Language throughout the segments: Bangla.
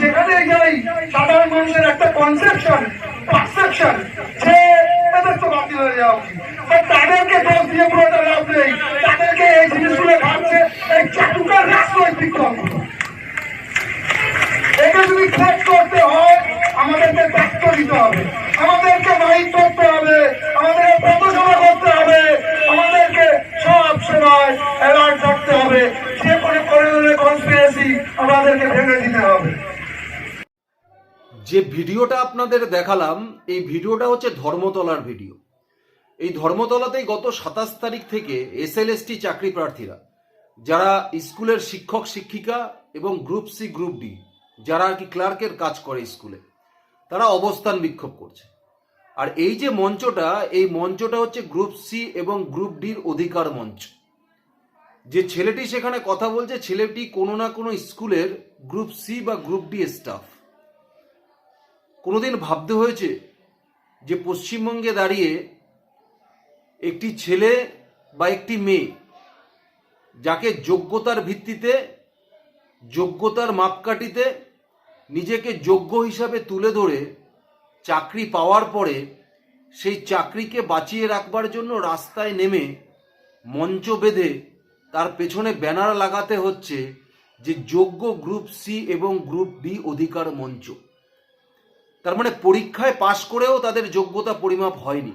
যেখানে যাই সাধারণ মানুষের একটা কনসেপশন পারসেপশন যে তাদের তো বাতিল হয়ে যাওয়া উচিত। তাদেরকে দোষ দিয়ে পুরোটা লাভ নেই তাদেরকে এই জিনিসগুলো ভাবছে এই চাটুকার রাজনৈতিক দল একে যদি ফেক করতে হয় আমাদেরকে দায়িত্ব দিতে হবে আমাদেরকে মাইক করতে হবে আমাদেরকে পথসভা করতে হবে আমাদেরকে সব সময় অ্যালার্ট থাকতে হবে যে কোনো করে কনস্পিরেসি আমাদেরকে ভেঙে দিতে হবে যে ভিডিওটা আপনাদের দেখালাম, এই ভিডিওটা হচ্ছে ধর্মতলার ভিডিও। এই ধর্মতলাতেই গত সাতাশ তারিখ থেকে এসএলএসটি চাকরি প্রার্থীরা, যারা স্কুলের শিক্ষক, শিক্ষিকা এবং গ্রুপ সি, গ্রুপ ডি, যারা আর কি ক্লার্কের কাজ করে স্কুলে, তারা অবস্থান বিক্ষোভ করছে। আর এই যে মঞ্চটা, এই মঞ্চটা হচ্ছে গ্রুপ সি এবং গ্রুপ ডির অধিকার মঞ্চ। যে ছেলেটি সেখানে কথা বলছে, ছেলেটি কোনো না কোনো স্কুলের গ্রুপ সি বা গ্রুপ ডি স্টাফ। কোনোদিন ভাবতে হয়েছে যে পশ্চিমবঙ্গে দাঁড়িয়ে একটি ছেলে বা একটি মেয়ে যাকে যোগ্যতার ভিত্তিতে, যোগ্যতার মাপকাঠিতে নিজেকে যোগ্য হিসাবে তুলে ধরে চাকরি পাওয়ার পরে সেই চাকরিকে বাঁচিয়ে রাখবার জন্য রাস্তায় নেমে মঞ্চ বেঁধে তার পেছনে ব্যানার লাগাতে হচ্ছে যে যোগ্য গ্রুপ সি এবং গ্রুপ ডি অধিকার মঞ্চ। তার মানে পরীক্ষায় পাশ করেও তাদের যোগ্যতা পরিমাপ হয়নি।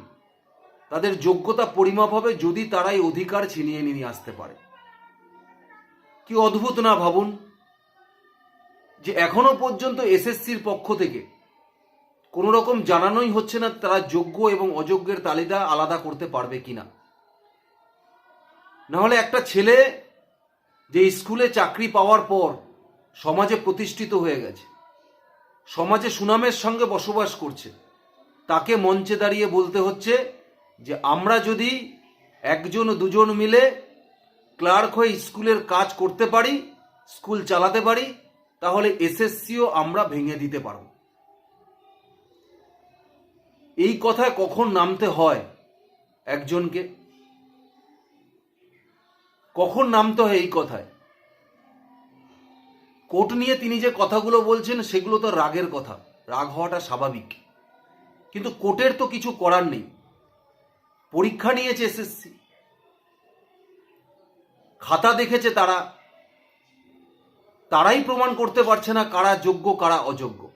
তাদের যোগ্যতা পরিমাপ হবে যদি তারাই অধিকার ছিনিয়ে নিয়ে আসতে পারে। কি অদ্ভুত না ভাবুন? যে এখনও পর্যন্ত এসএসসির পক্ষ থেকে কোনো রকম জানানোই হচ্ছে না তারা যোগ্য এবং অযোগ্যের তালিকা আলাদা করতে পারবে কিনা। নাহলে একটা ছেলে যে স্কুলে চাকরি পাওয়ার পর সমাজে প্রতিষ্ঠিত হয়ে গেছে সমাজে সুনামের সঙ্গে বসবাস করছে। তাকে মঞ্চে দাঁড়িয়ে বলতে হচ্ছে যে, আমরা যদি একজন দুজন মিলে ক্লার্ক হয়ে স্কুলের কাজ করতে পারি, স্কুল চালাতে পারি, তাহলে এসএসসিও আমরা ভেঙে দিতে পারব। এই কথায় কখন নামতে হয় একজনকে? কখন নামতে হয় এই কথায়? কোর্ট নিয়ে তিনি যে কথাগুলো বলছেন, সেগুলো তো রাগের কথা। রাগ হওয়াটা স্বাভাবিক। কিন্তু কোর্টের তো কিছু করার নেই। পরীক্ষা নিয়েছে এসএসসি খাতা দেখেছে তারা। তারাই প্রমাণ করতে পারছে না কারা যোগ্য, কারা অযোগ্য।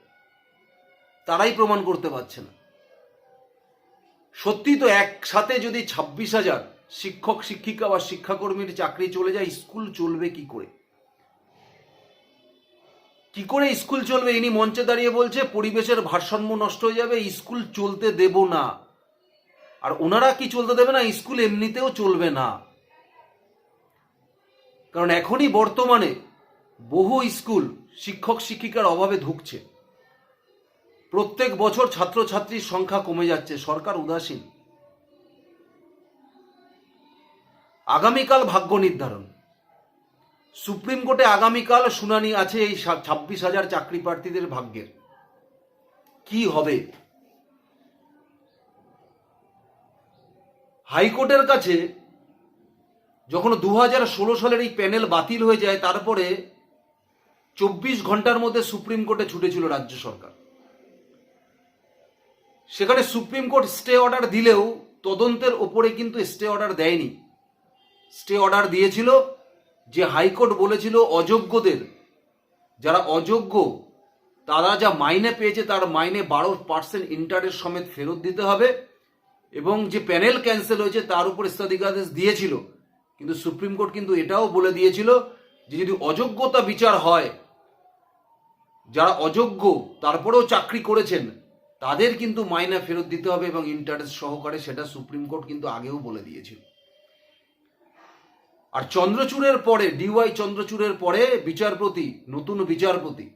তারাই প্রমাণ করতে পারছে না। সত্যি তো একসাথে যদি ছাব্বিশ হাজার শিক্ষক, শিক্ষিকা বা শিক্ষাকর্মীর চাকরি চলে যায়, স্কুল চলবে কি করে? কি করে স্কুল চলবে? ইনি মঞ্চে দাঁড়িয়ে বলছে, পরিবেশের ভারসাম্য নষ্ট হয়ে যাবে, স্কুল চলতে দেব না। আর ওনারা কি চলতে দেবে না? স্কুল এমনিতেও চলবে না। কারণ এখনই বর্তমানে বহু স্কুল শিক্ষক শিক্ষিকার অভাবে ধুকছে। প্রত্যেক বছর ছাত্রছাত্রীর সংখ্যা কমে যাচ্ছে। সরকার উদাসীন। আগামীকাল ভাগ্য নির্ধারণ। সুপ্রিম কোর্টে আগামীকাল শুনানি আছে এই ছাব্বিশ হাজার চাকরি প্রার্থীদের ভাগ্যের। কি হবে? হাইকোর্টের কাছে যখন দু হাজার ষোলো সালের এই প্যানেল বাতিল হয়ে যায়, তারপরে চব্বিশ ঘণ্টার মধ্যে সুপ্রিম কোর্টে ছুটেছিল রাজ্য সরকার। সেখানে সুপ্রিম কোর্ট স্টে অর্ডার দিলেও তদন্তের ওপরে কিন্তু স্টে অর্ডার দেয়নি। স্টে অর্ডার দিয়েছিল যে হাইকোর্ট বলেছিল অযোগ্যদের, যারা অযোগ্য, তারা যা মাইনে পেয়েছে তার মাইনে বারো পার্সেন্ট ইন্টারেস্ট সমেত ফেরত দিতে হবে, এবং যে প্যানেল ক্যান্সেল হয়েছে তার উপর স্থগিতাদেশ দিয়েছিল। কিন্তু সুপ্রিম কোর্ট কিন্তু এটাও বলে দিয়েছিল যে যদি অযোগ্যতা বিচার হয়, যারা অযোগ্য তারপরেও চাকরি করেছেন, তাদের কিন্তু মাইনা ফেরত দিতে হবে এবং ইন্টারেস্ট সহকারে সেটা সুপ্রিম কোর্ট কিন্তু আগেও বলে দিয়েছিল। আর চন্দ্রচূড়ের পরে ডিওয়াই চন্দ্রচূড়ের পরে বিচারপতি, নতুন বিচারপতি।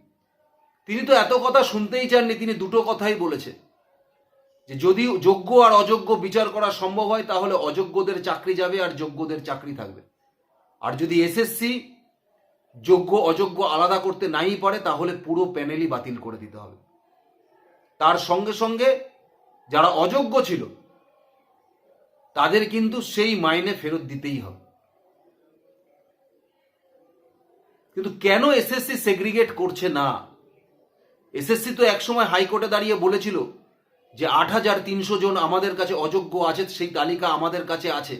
তিনি তো এত কথা শুনতেই চাননি, তিনি দুটো কথাই বলেছে যে যদি যোগ্য আর অযোগ্য বিচার করা সম্ভব হয়, তাহলে অযোগ্যদের চাকরি যাবে আর যোগ্যদের চাকরি থাকবে। আর যদি এসএসসি যোগ্য, অযোগ্য আলাদা করতে নাই পারে, তাহলে পুরো প্যানেলই বাতিল করে দিতে হবে। তার সঙ্গে সঙ্গে যারা অযোগ্য ছিল, তাদের কিন্তু সেই মাইনে ফেরত দিতেই হবে। কিন্তু কেন এসএসসি সেগ্রিগেট করছে না? এসএসসি তো একসময় হাইকোর্টে দাঁড়িয়ে বলেছিল যে আট হাজার তিনশো জন আমাদের কাছে অযোগ্য আছে, সেই তালিকা আমাদের কাছে আছে।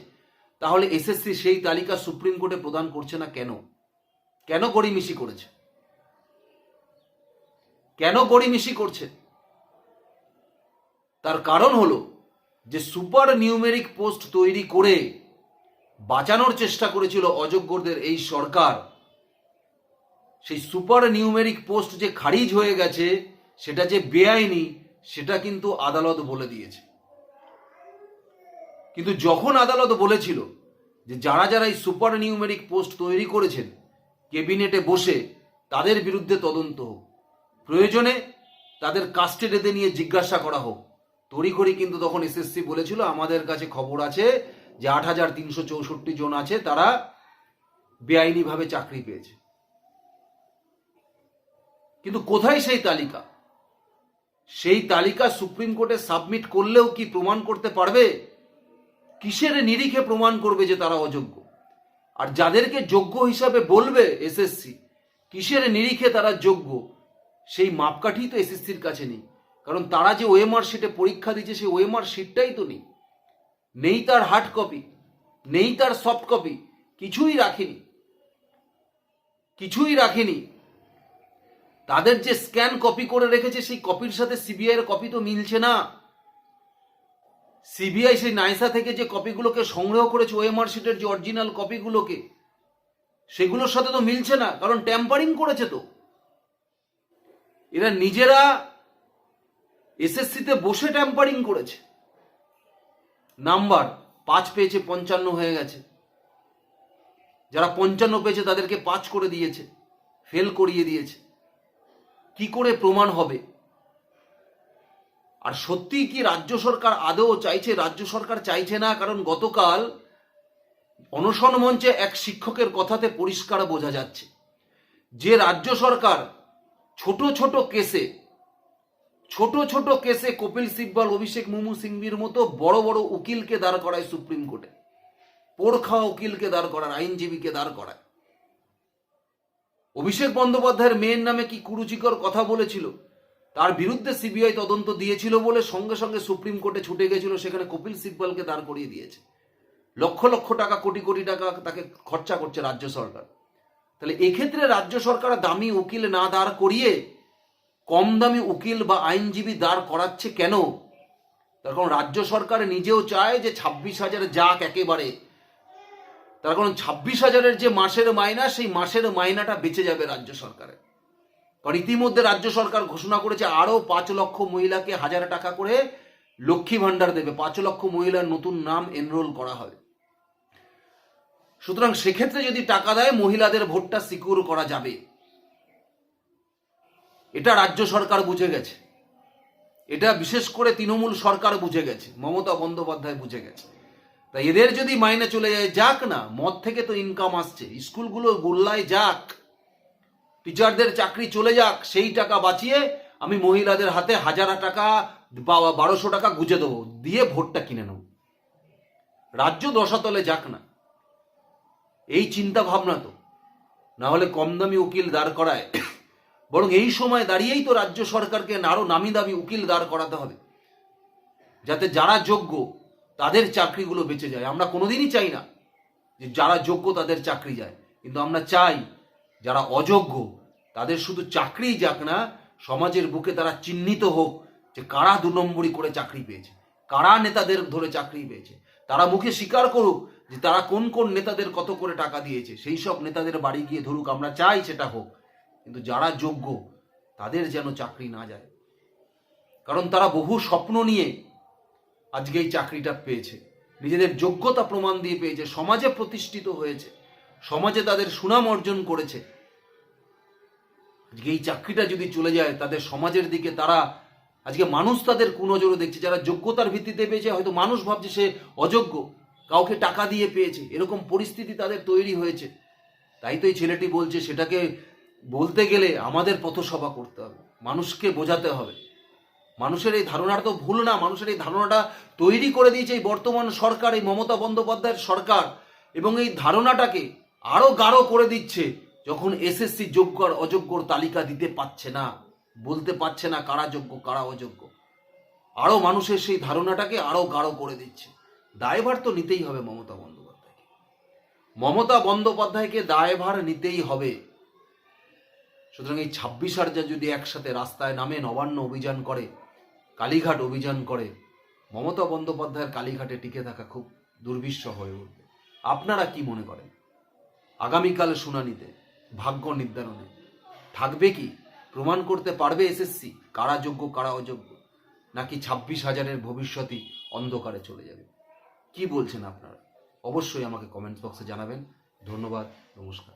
তাহলে এসএসসি সেই তালিকা সুপ্রিম কোর্টে প্রদান করছে না কেন? কেন গড়িমিশি করেছে? কেন গড়িমিশি করছে? তার কারণ হলো যে সুপার নিউমেরিক পোস্ট তৈরি করে বাঁচানোর চেষ্টা করেছিল অযোগ্যদের এই সরকার। সেই সুপার নিউমেরিক পোস্ট যে খারিজ হয়ে গেছে, সেটা যে বেআইনি, সেটা কিন্তু আদালত বলে দিয়েছে। কিন্তু যখন আদালত বলেছিল যে যারা যারা এই সুপার নিউমেরিক পোস্ট তৈরি করেছেন কেবিনেটে বসে তাদের বিরুদ্ধে তদন্ত হোক, প্রয়োজনে তাদের কাস্টেডেতে নিয়ে জিজ্ঞাসা করা হোক, তড়িঘড়ি কিন্তু তখন এসএসসি বলেছিল, আমাদের কাছে খবর আছে যে আট হাজার তিনশো চৌষট্টি জন আছে, তারা বেআইনিভাবে চাকরি পেয়েছে। কিন্তু কোথায় সেই তালিকা? সেই তালিকা সুপ্রিম কোর্টে সাবমিট করলেও কি প্রমাণ করতে পারবে? কিসের নিরিখে প্রমাণ করবে যে তারা অযোগ্য? আর যাদেরকে যোগ্য হিসাবে বলবে এসএসসি, কিসের নিরিখে তারা যোগ্য? সেই মাপকাঠি তো এসএসসির কাছে নেই। কারণ তারা যে ওএমআর শিটে পরীক্ষা দিচ্ছে সেই ওএমআর শিটটাই তো নেই। নেই তার হার্ড কপি নেই তার সফট কপি কিছুই রাখেনি। কিছুই রাখেনি। তাদের যে স্ক্যান কপি করে রেখেছে, সেই কপির সাথে সিবিআই এর কপি তো মিলছে না। সিবিআই সেই নাইসা থেকে যে কপিগুলোকে সংগ্রহ করেছে ওএমআর শিটের যে অরিজিনাল কপিগুলোকে, সেগুলোর সাথে তো মিলছে না, কারণ ট্যাম্পারিং করেছে তো। এরা নিজেরা এসএসসিতে বসে ট্যাম্পারিং করেছে। নাম্বার পাঁচ পেয়েছে, পঞ্চান্ন হয়ে গেছে। যারা পঞ্চান্ন পেয়েছে, তাদেরকে পাঁচ করে দিয়েছে ফেল করিয়ে দিয়েছে। কি করে প্রমাণ হবে? আর সত্যি কি রাজ্য সরকার আদৌ চাইছে, রাজ্য সরকার চাইছে না? কারণ গতকাল অনশন মঞ্চে এক শিক্ষকের কথাতে পরিষ্কার বোঝা যাচ্ছে। যে রাজ্য সরকার ছোট ছোট কেসে, ছোট ছোট কেসে কপিল সিব্বল, অভিষেক মুমু সিংভির মতো বড় বড় উকিলকে দাঁড় করায় সুপ্রিম কোর্টে। খাওয়া উকিলকে দাঁড় করায়, আইনজীবীকে দাঁড় করায়। অভিষেক বন্দ্যোপাধ্যায়ের মেয়ের নামে কি কুরুচিকর কথা বলেছিল? তার বিরুদ্ধে সিবিআই তদন্ত দিয়েছিল বলে সঙ্গে সঙ্গে সুপ্রিম কোর্টে ছুটে গেছিল, সেখানে কপিল সিব্বলকে দাঁড় করিয়ে দিয়েছে। লক্ষ লক্ষ টাকা, কোটি কোটি টাকা তাকে খরচা করছে রাজ্য সরকার। তাহলে এক্ষেত্রে রাজ্য সরকার দামি উকিল না দাঁড় করিয়ে কম দামি উকিল বা আইনজীবী দাঁড় করাচ্ছে কেন? তার কারণ রাজ্য সরকার নিজেও চায় যে ছাব্বিশ হাজার যাক একেবারে। তার কারণ ছাব্বিশ হাজারের যে মাসের মাইনা, সেই মাসের মাইনাটা বেঁচে যাবে রাজ্য সরকারের। কারণ ইতিমধ্যে রাজ্য সরকার ঘোষণা করেছে, আরও পাঁচ লক্ষ মহিলাকে হাজার টাকা করে লক্ষ্মী ভাণ্ডার দেবে। পাঁচ লক্ষ মহিলার নতুন নাম এনরোল করা হবে সুতরাং সেক্ষেত্রে যদি টাকা দেয়, মহিলাদের ভোটটা সিকিউর করা যাবে। এটা রাজ্য সরকার বুঝে গেছে। এটা বিশেষ করে তৃণমূল সরকার বুঝে গেছে। মমতা বন্দ্যোপাধ্যায় বুঝে গেছে। তা এদের যদি মাইনে চলে যায়, যাক না, মদ থেকে তো ইনকাম আসছে। স্কুলগুলো গোল্লায় যাক টিচারদের চাকরি চলে যাক, সেই টাকা বাঁচিয়ে আমি মহিলাদের হাতে হাজার টাকা বা বারোশো টাকা গুজে দেবো, দিয়ে ভোটটা কিনে নেব। রাজ্য দশাতলে যাক না। এই চিন্তা ভাবনা তো। না হলে কম দামি উকিল দাঁড় করায়। বরং এই সময় দাঁড়িয়েই তো রাজ্য সরকারকে আরও নামি দামি উকিল দাঁড় করাতে হবে। যাতে যারা যোগ্য তাদের চাকরিগুলো বেঁচে যায়। আমরা কোনোদিনই চাই না যে যারা যোগ্য তাদের চাকরি যায়। কিন্তু আমরা চাই যারা অযোগ্য, তাদের শুধু চাকরিই যাক না, সমাজের বুকে তারা চিহ্নিত হোক যে কারা দু নম্বরই করে চাকরি পেয়েছে, কারা নেতাদের ধরে চাকরি পেয়েছে। তারা মুখে স্বীকার করুক যে তারা কোন কোন নেতাদের কত করে টাকা দিয়েছে, সেই সব নেতাদের বাড়ি গিয়ে ধরুক, আমরা চাই সেটা হোক। কিন্তু যারা যোগ্য, তাদের যেন চাকরি না যায়। কারণ তারা বহু স্বপ্ন নিয়ে আজকে এই চাকরিটা পেয়েছে। নিজেদের যোগ্যতা প্রমাণ দিয়ে পেয়েছে, সমাজে প্রতিষ্ঠিত হয়েছে, সমাজে তাদের সুনাম অর্জন করেছে। আজকে এই চাকরিটা যদি চলে যায়, তাদের সমাজের দিকে তারা, আজকে মানুষ তাদের কুনজরে দেখছে, যারা যোগ্যতার ভিত্তিতে পেয়েছে, হয়তো মানুষ ভাবছে সে অযোগ্য, কাউকে টাকা দিয়ে পেয়েছে, এরকম পরিস্থিতি তাদের তৈরি হয়েছে। তাই তো এই ছেলেটি বলছে, সেটাকে বলতে গেলে আমাদের পথসভা করতে হবে, মানুষকে বোঝাতে হবে। মানুষের এই ধারণাটা তো ভুল না, মানুষের এই ধারণাটা তৈরি করে দিয়েছে এই বর্তমান সরকার, এই মমতা বন্দ্যোপাধ্যায়ের সরকার এবং এই ধারণাটাকে আরও গাঢ় করে দিচ্ছে যখন এসএসসি যোগ্য আর অযোগ্যর তালিকা দিতে পাচ্ছে না, বলতে পারছে না কারা যোগ্য, কারা অযোগ্য। আরও মানুষের সেই ধারণাটাকে আরও গাঢ় করে দিচ্ছে। দায়ভার তো নিতেই হবে মমতা বন্দ্যোপাধ্যায়কে। মমতা বন্দ্যোপাধ্যায়কে দায়ভার নিতেই হবে। সুতরাং এই ছাব্বিশ হাজার যদি একসাথে রাস্তায় নামে নবান্ন অভিযান করে কালীঘাট অভিযান করে মমতা বন্দ্যোপাধ্যায়ের কালীঘাটে টিকে থাকা খুব দুর্বিষহ হয়ে উঠবে। আপনারা কি মনে করেন? আগামীকাল শুনানিতে, ভাগ্য নির্ধারণে থাকবে কি? প্রমাণ করতে পারবে এসএসসি? কারা যোগ্য, কারা অযোগ্য? নাকি ছাব্বিশ হাজারের ভবিষ্যতই অন্ধকারে চলে যাবে? কি বলছেন আপনারা? অবশ্যই আমাকে কমেন্ট বক্সে জানাবেন। ধন্যবাদ, নমস্কার।